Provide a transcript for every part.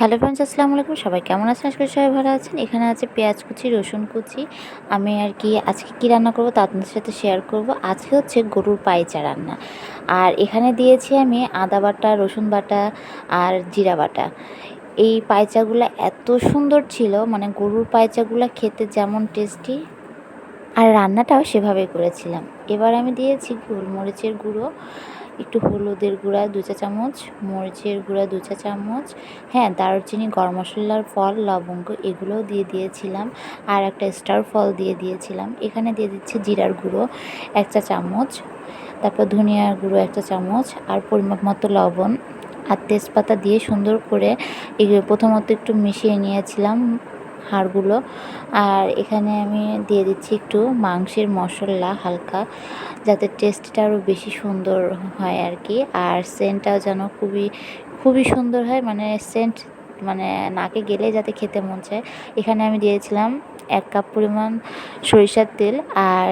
Hello friends, আসসালামু আলাইকুম। সবাই কেমন আছেন? আজকে সবাই ভালো আছেন। এখানে আছে পেঁয়াজ কুচি, রসুন কুচি। আমি আর কি আজকে কী রান্না করব তা আপনাদের সাথে শেয়ার করব। আজকে হচ্ছে গরুর পাইচা রান্না। আর এখানে দিয়েছি আমি আদা বাটা, রসুন বাটা আর জিরা বাটা। এই পায়চাগুলো এত সুন্দর ছিল মানে গরুর পায়চাগুলো খেতে যেমন টেস্টি আর রান্নাটাও সেভাবেই করেছিলাম। এবার আমি দিয়েছি গোলমরিচের গুঁড়ো। একটু হলুদের গুঁড়া, দু চা চামচ, মরিচের গুঁড়া, দু চা চামচ হ্যাঁ দারুচিনি, গরম মশলার ফল, লবঙ্গ, এগুলোও দিয়ে দিয়েছিলাম আর একটা স্টার ফল দিয়ে দিয়েছিলাম। এখানে দিয়ে দিচ্ছি জিরার গুঁড়ো, এক চা চামচ, তারপর ধনিয়ার গুঁড়ো একটা চামচ আর পরিমাপ মতো লবণ আর তেজপাতা দিয়ে সুন্দর করে প্রথমত একটু মিশিয়ে নিয়েছিলাম। হাড়গুলো। আর এখানে আমি দিয়ে দিচ্ছি একটু মাংসের মশলা হালকা, যাতে টেস্টটা আরও বেশি সুন্দর হয় আর কি আর সেন্টটাও যেন খুবই খুবই সুন্দর হয় মানে সেন্ট মানে নাকে গেলে যাতে খেতে মন চায়। এখানে আমি দিয়েছিলাম এক কাপ পরিমাণ সরিষার তেল আর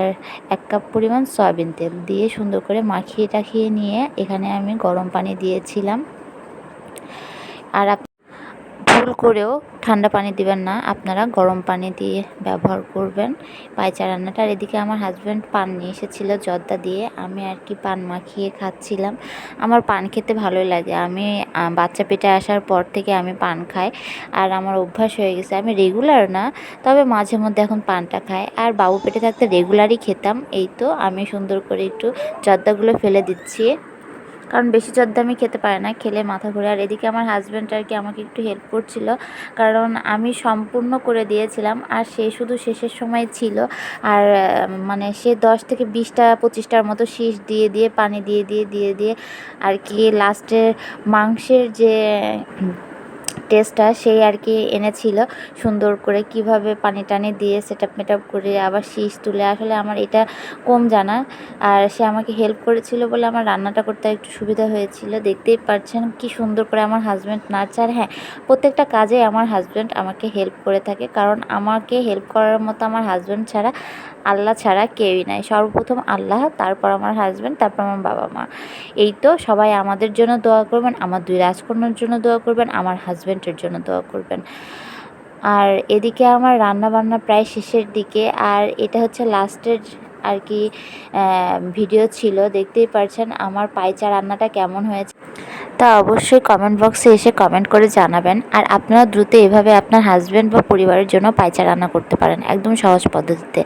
এক কাপ পরিমাণ সয়াবিন তেল। দিয়ে সুন্দর করে মাখিয়ে টাখিয়ে নিয়ে এখানে আমি গরম পানি দিয়েছিলাম। আর ভুল করেও ঠান্ডা পানি দিবেন না। আপনারা গরম পানি দিয়ে ব্যবহার করবেন। পায়চা রান্নাটা আর এদিকে আমার হাজব্যান্ড পান নিয়ে এসেছিল জর্দা দিয়ে। আমি আর কি পান মাখিয়ে খাচ্ছিলাম। আমার পান খেতে ভালোই লাগে। আমি বাচ্চা পেটে আসার পর থেকে আমি পান খাই। আর আমার অভ্যাস হয়ে গেছে। আমি রেগুলার না, তবে মাঝে মধ্যে এখন পানটা খাই। আর বাবু পেটে থাকতে রেগুলারই খেতাম। এই তো আমি সুন্দর করে একটু জর্দাগুলো ফেলে দিচ্ছি। কারণ বেশি জর্দা আমি খেতে পারি না, খেলে মাথা ঘুরে। আর এদিকে আমার হাজব্যান্ড আর কি আমাকে একটু হেল্প করছিল, কারণ আমি সম্পূর্ণ করে দিয়েছিলাম, আর সে শুধু শেষের সময় ছিল। আর মানে সে দশ থেকে বিশটা, পঁচিশটার মতো শীষ দিয়ে দিয়ে, পানি দিয়ে দিয়ে দিয়ে দিয়ে, আর কি লাস্টের মাংসের যে টেস্টটা সেই আর কি এনেছিল। সুন্দর করে কীভাবে পানি টানি দিয়ে সেটআপ মেটআপ করে আবার শীষ তুলে। আসলে আমার এটা কম জানা। আর সে আমাকে হেল্প করেছিল বলে আমার রান্নাটা করতে একটু সুবিধা হয়েছিল। দেখতেই পাচ্ছেন কি সুন্দর করে আমার হাজব্যান্ড নাচ। আর হ্যাঁ প্রত্যেকটা কাজে আমার হাজব্যান্ড আমাকে হেল্প করে থাকে। কারণ আমাকে হেল্প করার মতো আমার হাজব্যান্ড ছাড়া আল্লাহ ছাড়া কেউই নাই। সর্বপ্রথম আল্লাহ, তারপর আমার হাজব্যান্ড তারপর আমার বাবা মা। এই তো সবাই আমাদের জন্য দোয়া করবেন, আমার দুই রাজকন্যার জন্য দোয়া করবেন, আমার হাজব্যান্ডের জন্য দোয়া করবেন। আর এদিকে আমার রান্না বান্না প্রায় শেষের দিকে, আর এটা হচ্ছে লাস্টের আর কি ভিডিও ছিল। দেখতেই পারছেন আমার পাইচা রান্নাটা কেমন হয়েছে। তা অবশ্যই কমেন্ট বক্সে এসে কমেন্ট করে জানাবেন। আর আপনারা দ্রুত এভাবে আপনার হাজব্যান্ড বা পরিবারের জন্য পায়চা রান্না করতে পারেন একদম সহজ পদ্ধতিতে।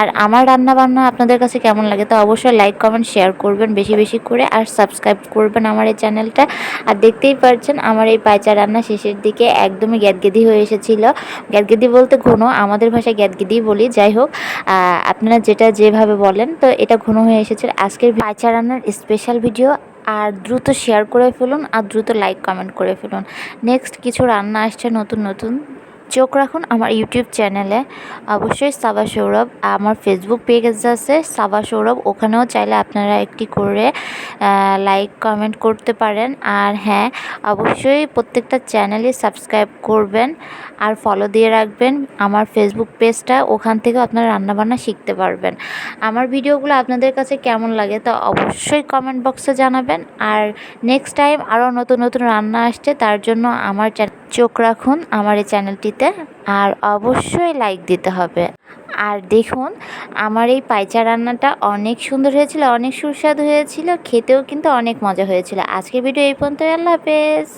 আর আমার রান্না বান্না আপনাদের কাছে কেমন লাগে তা অবশ্যই লাইক কমেন্ট শেয়ার করবেন বেশি বেশি করে। আর সাবস্ক্রাইব করবেন আমার এই চ্যানেলটা আর দেখতেই পারছেন আমার এই পায়চা রান্না শেষের দিকে একদমই গ্যাদগেদি হয়ে এসেছিল। গ্যাদগেদি বলতে ঘন, আমাদের ভাষায় গ্যাদগেদি বলি, যাই হোক আপনারা যেটা যেভাবে বলেন, তো এটা ঘন হয়ে এসেছে। আজকের পায়চা রান্নার স্পেশাল ভিডিও আর দ্রুত শেয়ার করে ফেলুন আর দ্রুত লাইক কমেন্ট করে ফেলুন। নেক্সট কিছু রান্না আসছে নতুন নতুন। চোখ রাখুন আমার ইউটিউব চ্যানেলে। অবশ্যই সাবা সৌরভ, আমার ফেসবুক পেজ আছে, সাবা সৌরভ। ওখানেও চাইলে আপনারা একটি করে লাইক কমেন্ট করতে পারেন। আর হ্যাঁ অবশ্যই প্রত্যেকটা চ্যানেলে সাবস্ক্রাইব করবেন আর ফলো দিয়ে রাখবেন। আমার ফেসবুক পেজটা ওখান থেকে আপনারা রান্নাবান্না শিখতে পারবেন। আমার ভিডিওগুলো আপনাদের কাছে কেমন লাগে তা অবশ্যই কমেন্ট বক্সে জানাবেন। আর নেক্সট টাইম আরও নতুন নতুন রান্না আসছে, তার জন্য আমার চোখ রাখুন। আমার এই চ্যানেলটিতে আর অবশ্যই লাইক দিতে হবে। আর দেখুন, আমার এই পাইচা রান্নাটা অনেক সুন্দর হয়েছিল, অনেক সুস্বাদু হয়েছিল, খেতেও কিন্তু অনেক মজা হয়েছিল। আজকের ভিডিও এই পর্যন্ত আল্লাহ হাফেজ।